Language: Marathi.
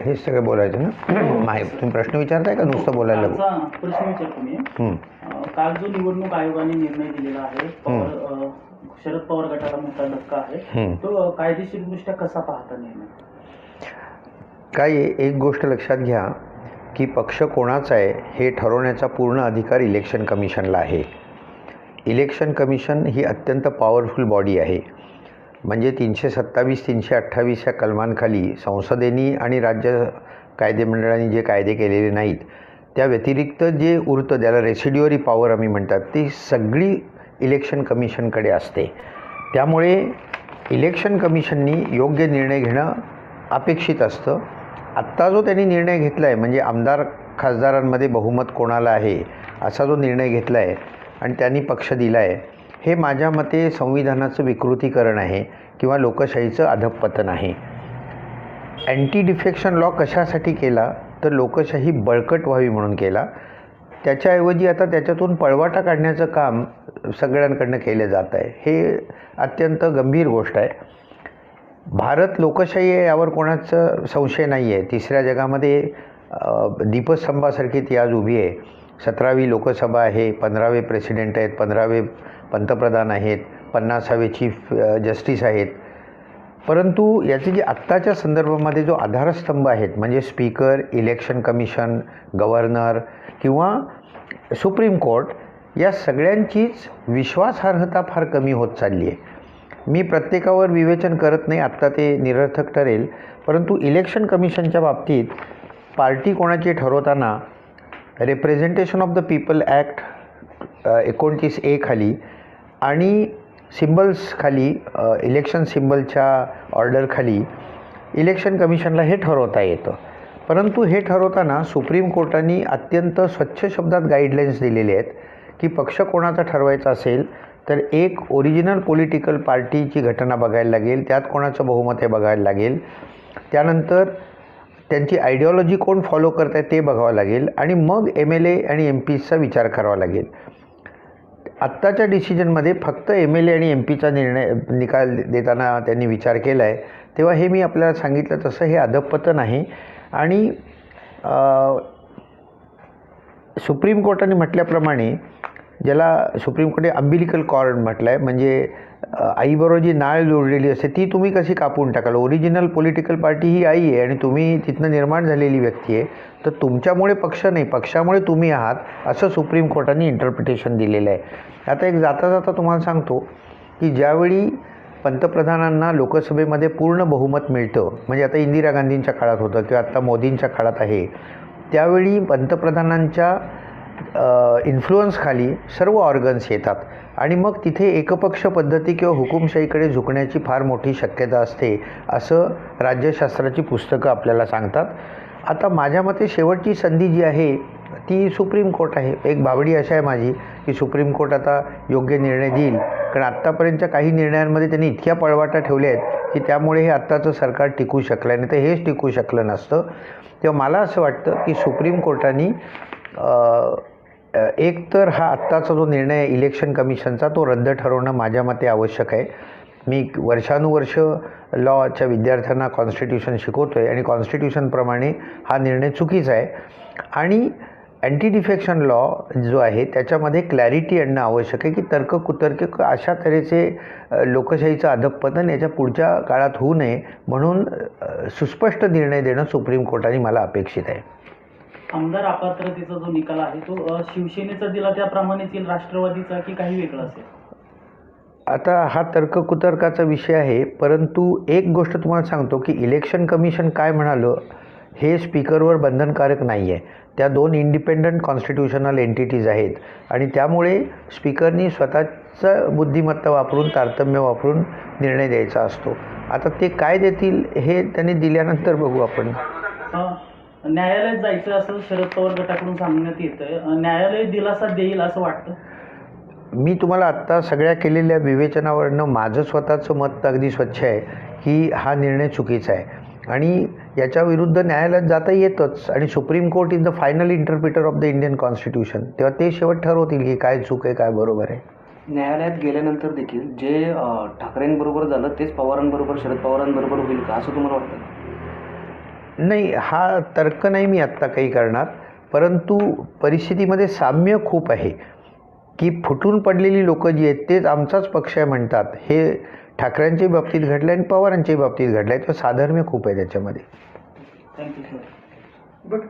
हेच सगळं बोलायचं ना? माहिती तुम्ही प्रश्न विचारताय का? नुसतं बोलायला लागू? प्रश्न विचारतो मी. हं. काल जो निवडणूक आयोगाने निर्णय दिलेला आहे पवार अं, शरद पवार गटाला मोठा धक्का आहे. हं. तो कायदेशीरदृष्ट्या कसा पाहता निर्णय काय आहे, एक गोष्ट लक्षात घ्या की पक्ष कोणाचा आहे हे ठरवण्याचा पूर्ण अधिकार इलेक्शन कमिशनला आहे. इलेक्शन कमिशन ही अत्यंत पॉवरफुल बॉडी आहे. म्हणजे तीनशे सत्तावीस तीनशे अठ्ठावीस या कलमांखाली संसदेनी आणि राज्य कायदेमंडळाने जे कायदे केलेले नाहीत त्या व्यतिरिक्त जे उरतं ज्याला रेसिड्युअरी पॉवर आम्ही म्हणतात ती सगळी इलेक्शन कमिशनकडे असते. त्यामुळे इलेक्शन कमिशननी योग्य निर्णय घेणं अपेक्षित असतं. आत्ता जो त्यांनी निर्णय घेतला आहे म्हणजे आमदार खासदारांमध्ये बहुमत कोणाला आहे असा जो निर्णय घेतला आहे आणि त्यांनी पक्ष दिला आहे हे माझ्या मते संविधानाचं विकृतीकरण आहे किंवा लोकशाहीचं अधपतन आहे. अँटी डिफेक्शन लॉ कशासाठी केला? तर लोकशाही बळकट व्हावी म्हणून केला. त्याच्याऐवजी आता त्याच्यातून पळवाटा काढण्याचं काम सगळ्यांकडनं केलं जात आहे. हे अत्यंत गंभीर गोष्ट आहे. भारत लोकशाही आहे यावर कोणाचं संशय नाही आहे. तिसऱ्या जगामध्ये दीपस्तंभासारखी ती आज उभी आहे. सतरावी लोकसभा आहे पंधरावे प्रेसिडेंट आहेत पंधरावे पंतप्रधान आहेत पन्नासावे चीफ जस्टिस आहेत. परंतु याचे जे आत्ताच्या संदर्भामध्ये जो आधारस्तंभ आहेत म्हणजे स्पीकर इलेक्शन कमिशन गव्हर्नर किंवा सुप्रीम कोर्ट या सगळ्यांचीच विश्वासार्हता फार कमी होत चालली आहे. मी प्रत्येकावर विवेचन करत नाही आत्ता ते निरर्थक ठरेल. परंतु इलेक्शन कमिशनच्या बाबतीत पार्टी कोणाची ठरवताना representation of the people act एकोणतीस ए खाली आणि सिम्बल्स खाली इलेक्शन सिम्बलच्या ऑर्डरखाली इलेक्शन कमिशनला हे ठरवता येतं. परंतु हे ठरवताना सुप्रीम कोर्टाने अत्यंत स्वच्छ शब्दात गाईडलाईन्स दिलेले आहेत की पक्ष कोणाचा ठरवायचा असेल तर एक ओरिजिनल पॉलिटिकल पार्टीची घटना बघायला लागेल त्यात कोणाचं बहुमत आहे बघायला लागेल. त्यानंतर त्यांची आयडिओलॉजी कोण फॉलो करत आहे ते बघावं लागेल आणि मग एम एल ए आणि एम पीचा विचार करावा लागेल. आत्ताच्या डिसिजनमध्ये फक्त एम एल ए आणि एम पीचा निर्णय निकाल देताना त्यांनी विचार केला आहे तेव्हा हे मी आपल्याला सांगितलं तसं हे अधपतन आहे आणि सुप्रीम कोर्टाने म्हटल्याप्रमाणे ज्याला सुप्रीम कोर्टे अंबिलिकल कॉर्ड म्हटलं आहे म्हणजे आईबरोबर जी नाळ जोडलेली असते ती तुम्ही कशी कापून टाकाल? ओरिजिनल पॉलिटिकल पार्टी ही आई आहे आणि तुम्ही तिथनं निर्माण झालेली व्यक्ती आहे तर तुमच्यामुळे पक्ष नाही पक्षामुळे तुम्ही आहात असं सुप्रीम कोर्टाने इंटरप्रिटेशन दिलेलं आहे. आता एक जाता जाता तुम्हाला सांगतो की ज्यावेळी पंतप्रधानांना लोकसभेमध्ये पूर्ण बहुमत मिळतं म्हणजे आता इंदिरा गांधींच्या काळात होतं किंवा आत्ता मोदींच्या काळात आहे त्यावेळी पंतप्रधानांच्या इन्फ्लुअन्सखाली सर्व ऑर्गन्स येतात. आणि मग तिथे एकपक्ष पद्धती किंवा हुकुमशाहीकडे झुकण्याची फार मोठी शक्यता असते असं राज्यशास्त्राची पुस्तकं आपल्याला सांगतात. आता माझ्या मते शेवटची संधी जी आहे ती सुप्रीम कोर्ट आहे. एक बावडी अशी आहे माझी की सुप्रीम कोर्ट आता योग्य निर्णय देईल. कारण आत्तापर्यंतच्या काही निर्णयांमध्ये त्यांनी इतक्या पळवाटा ठेवल्या आहेत की त्यामुळे हे आत्ताचं सरकार टिकू शकलं नाही. तर हेच टिकू शकलं नसतं. तेव्हा मला असं वाटतं की सुप्रीम कोर्टाने एक तर हा आत्ताचा जो निर्णय इलेक्शन कमिशनचा तो रद्द ठरवणं माझ्या मते आवश्यक आहे. मी वर्षानुवर्ष लॉच्या विद्यार्थ्यांना कॉन्स्टिट्यूशन शिकवतो आहे आणि कॉन्स्टिट्यूशनप्रमाणे हा निर्णय चुकीचा आहे. आणि अँटी डिफेक्शन लॉ जो आहे त्याच्यामध्ये क्लॅरिटी आणणं आवश्यक आहे की तर्क कुतर्क अशा तऱ्हेचे लोकशाहीचं अधपतन याच्या पुढच्या काळात होऊ नये म्हणून सुस्पष्ट निर्णय देणं सुप्रीम कोर्टाने मला अपेक्षित आहे. आमदार अपात्रतेचा जो निकाल आहे तो शिवसेनेचा दिला त्याप्रमाणेच येईल राष्ट्रवादीचा की काही वेगळा असेल? आता हा तर्क कुतर्काचा विषय आहे परंतु एक गोष्ट तुम्हाला सांगतो की इलेक्शन कमिशन काय म्हणालं हे स्पीकरवर बंधनकारक नाही आहे. त्या दोन इंडिपेंडंट कॉन्स्टिट्यूशनल एंटिटीज आहेत आणि त्यामुळे स्पीकरनी स्वतःचा बुद्धिमत्ता वापरून तारतम्य वापरून निर्णय द्यायचा असतो. आता ते काय देतील हे त्यांनी दिल्यानंतर बघू आपण. न्यायालयात जायचं असं शरद पवार गटाकडून सांगण्यात येतंय. अं, न्यायालय दिलासा देईल असं वाटतं? मी तुम्हाला आत्ता सगळ्या केलेल्या विवेचनावरनं माझं स्वतःचं मत अगदी स्वच्छ आहे. की हा निर्णय चुकीचा आहे. आणि याच्या विरुद्ध न्यायालयात जाता येतच. आणि supreme court is the final interpreter of the Indian constitution. तेव्हा ते शेवट ठरवतील की काय चूक आहे काय बरोबर आहे. न्यायालयात गेल्यानंतर देखील जे ठाकरेंबरोबर झालं तेच पवारांबरोबर शरद पवारांबरोबर होईल का असं तुम्हाला वाटतं? नाही हा तर्क नाही मी आत्ता काही करणार परंतु परिस्थितीमध्ये साम्य खूप आहे की फुटून पडलेली लोकं जी आहेत तेच आमचाच पक्ष आहे म्हणतात. हे ठाकरेंच्या बाबतीत घडलं आणि पवारांच्याही बाबतीत घडलं आहे तर साधर्म्य खूप आहे त्याच्यामध्ये. Thank you sir but